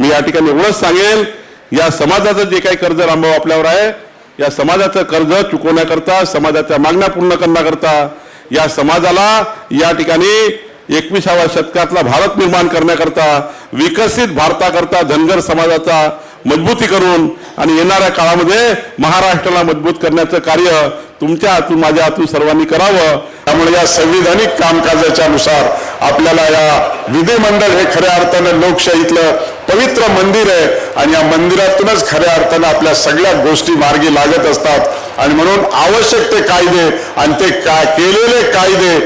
मी या ठिकाणी एवढंच सांगेल या समाजाचं जे काही कर्ज रामभाऊ आपल्यावर आहे या समाजाचं कर्ज चुकवण्याकरता समाजाच्या मागण्या पूर्ण करण्याकरता या समाजाला या ठिकाणी एकविसाव्या शतकातला भारत निर्माण करण्याकरता विकसित भारताकरता धनगर समाजाचा मजबूती करून आणि येणाऱ्या काळामध्ये महाराष्ट्राला मजबूत करण्याचं कार्य तुमच्या हातून माझ्या हातून सर्वांनी करावं. त्यामुळे या संविधानिक कामकाजाच्या नुसार आपल्याला या विधिमंडळ हे खऱ्या अर्थानं लोकशाहीतलं पवित्र मंदिर आहे आणि या मंदिरातूनच खऱ्या अर्थानं आपल्या सगळ्या गोष्टी मार्गी लागत असतात. आणि म्हणून आवश्यक ते कायदे आणि ते का केलेले कायदे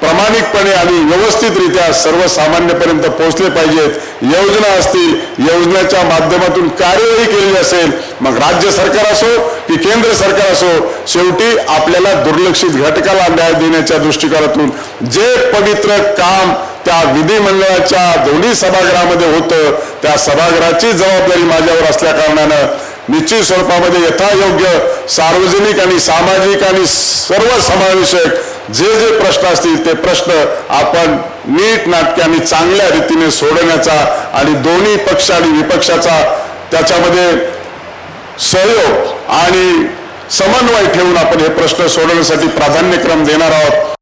प्रामाणिकपणे आणि व्यवस्थितरित्या सर्वसामान्यपर्यंत पोहोचले पाहिजेत. योजना असतील योजनेच्या माध्यमातून कार्यवाही केली असेल मग राज्य सरकार असो की केंद्र सरकार असो शेवटी आपल्याला दुर्लक्षित घटकाला न्याय देण्याच्या दृष्टिकोनातून जे पवित्र काम त्या विधिमंडळाच्या दोन्ही सभागृहामध्ये होतं. त्या सभागृहाची जबाबदारी माझ्यावर असल्या कारणानं निश्चित स्वरूपामध्ये यथायोग्य सार्वजनिक आणि सामाजिक आणि सर्व समावेशक जे जे प्रश्न असतील ते प्रश्न आपण नीट नाटके आणि चांगल्या रीतीने सोडवण्याचा आणि दोन्ही पक्ष आणि विपक्षाचा त्याच्यामध्ये सहयोग आणि समन्वय ठेवून आपण हे प्रश्न सोडवण्यासाठी प्राधान्यक्रम देणार आहोत.